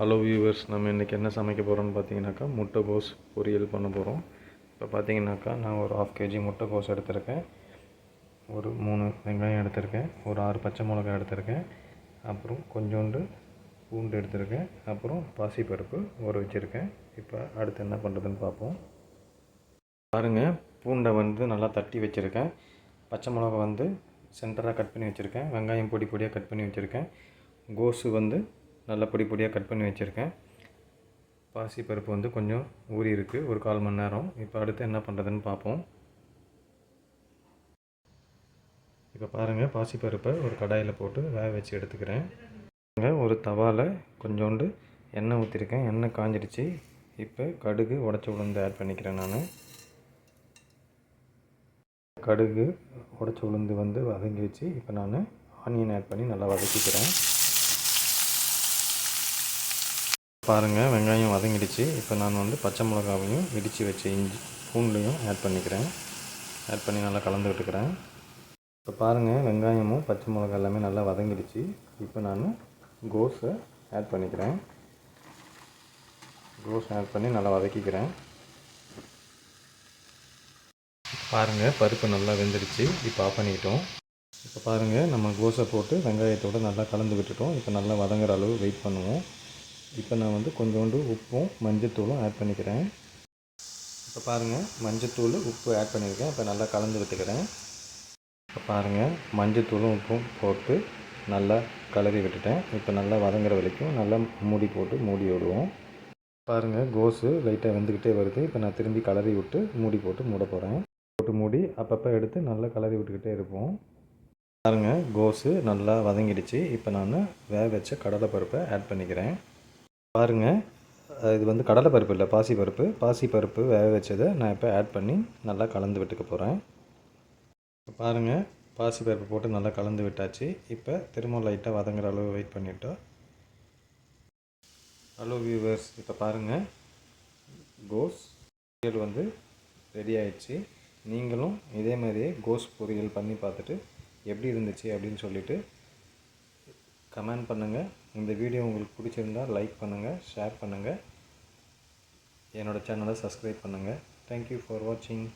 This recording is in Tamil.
ஹலோ வியூவர்ஸ் நம்ம இன்றைக்கி என்ன சமைக்க போகிறோம்னு பார்த்தீங்கன்னாக்கா முட்டைகோஸ் பொரியல் பண்ண போகிறோம் இப்போ பார்த்தீங்கன்னாக்கா நான் ஒரு ஆஃப் கேஜி முட்டைகோஸ் எடுத்திருக்கேன். ஒரு மூணு வெங்காயம் எடுத்திருக்கேன். ஒரு ஆறு பச்சை மிளகாய் எடுத்திருக்கேன். அப்புறம் கொஞ்சோண்டு பூண்டு எடுத்திருக்கேன். அப்புறம் பாசிப்பருப்பு ஊற வச்சுருக்கேன். இப்போ அடுத்து என்ன பண்ணுறதுன்னு பார்ப்போம். பாருங்கள் பூண்டை வந்து நல்லா தட்டி வச்சுருக்கேன். பச்சை மிளகா வந்து சென்டராக கட் பண்ணி வச்சுருக்கேன். வெங்காயம் பொடி பொடியாக கட் பண்ணி வச்சுருக்கேன். கோஸு வந்து நல்லா பொடி பொடியாக கட் பண்ணி வச்சுருக்கேன். பாசி பருப்பு வந்து கொஞ்சம் ஊறி இருக்குது ஒரு கால் மணி நேரம். இப்போ அடுத்து என்ன பண்ணுறதுன்னு பார்ப்போம் இப்போ பாருங்கள் பாசிப்பருப்பை ஒரு கடாயில் போட்டு வேக வச்சு எடுத்துக்கிறேன். ஒரு தவாவில் கொஞ்சோண்டு எண்ணெய் ஊற்றிருக்கேன் எண்ணெய் காஞ்சிடுச்சு. இப்போ கடுகு உடச்சி உளுந்து ஆட் பண்ணிக்கிறேன் நான். கடுகு உடச்சி உளுந்து வந்து வதங்கி வச்சு இப்போ நான் ஆனியன் ஆட் பண்ணி நல்லா வதக்கிக்கிறேன். பாருங்கள் வெங்காயம் வதங்கிடுச்சு. இப்போ நான் வந்து பச்சை மிளகாவையும் இடித்து வச்ச இஞ்சி பூண்டுலையும் ஆட் பண்ணிக்கிறேன். ஆட் பண்ணி நல்லா கலந்து விட்டுக்கிறேன். இப்போ பாருங்கள் வெங்காயமும் பச்சை மிளகா எல்லாமே நல்லா வதங்கிடுச்சு. இப்போ நான் கோஸை ஆட் பண்ணிக்கிறேன். கோஸ் ஆட் பண்ணி நல்லா வதக்கிக்கிறேன். பாருங்கள் பருப்பு நல்லா வெந்துடுச்சு. இப்போ ஆஃப் பண்ணிக்கிட்டோம் இப்போ பாருங்கள் நம்ம கோஸை போட்டு வெங்காயத்தோடு நல்லா கலந்து விட்டுட்டோம். இப்போ நல்லா வதங்குற அளவு வெயிட் பண்ணுவோம். இப்போ நான் வந்து கொஞ்சோண்டு உப்பும் மஞ்சத்தூளும் ஆட் பண்ணிக்கிறேன். இப்போ பாருங்கள் மஞ்சத்தூள் உப்பு ஆட் பண்ணியிருக்கேன். இப்போ நல்லா கலந்து விட்டுக்கிறேன். இப்போ பாருங்கள் மஞ்சத்தூளும் உப்பும் போட்டு நல்லா கலரி விட்டுட்டேன். இப்போ நல்லா வதங்குற வரைக்கும் நல்லா மூடி போட்டு மூடி விடுவோம். பாருங்கள் கோஸு லைட்டாக வெந்துக்கிட்டே வருது. இப்போ நான் திரும்பி கலரி விட்டு மூடி போட்டு மூட போகிறேன் போட்டு மூடி அப்பப்போ எடுத்து நல்லா கலரி விட்டுக்கிட்டே இருப்போம். பாருங்கள் கோஸு நல்லா வதங்கிடுச்சு. இப்போ நான் வேக வச்ச கடலைப்பருப்பை ஆட் பண்ணிக்கிறேன். பாருங்கள் இது வந்து கடலை பருப்பு இல்லை பாசிப்பருப்பு. பாசிப்பருப்பு வேக வச்சதை நான் இப்போ ஆட் பண்ணி நல்லா கலந்து விட்டுக்க போகிறேன் பாருங்கள் பாசிப்பருப்பு போட்டு நல்லா கலந்து விட்டாச்சு. இப்போ திரும்ப லைட்டாக வதங்குற அளவு வெயிட் பண்ணிட்டோம். ஹலோ வியூவர்ஸ் இப்போ பாருங்கள் கோஸ் பொரியல் வந்து ரெடி ஆயிடுச்சு. நீங்களும் இதே மாதிரியே கோஸ் பொரியல் பண்ணி பார்த்துட்டு எப்படி இருந்துச்சு அப்படின்னு சொல்லிவிட்டு கமெண்ட் பண்ணுங்கள் இந்த வீடியோ உங்களுக்கு பிடிச்சிருந்தா லைக் பண்ணுங்கள் ஷேர் பண்ணுங்கள் என்னோடய சேனலை சப்ஸ்கிரைப் பண்ணுங்கள் தேங்க்யூ ஃபார் வாட்சிங்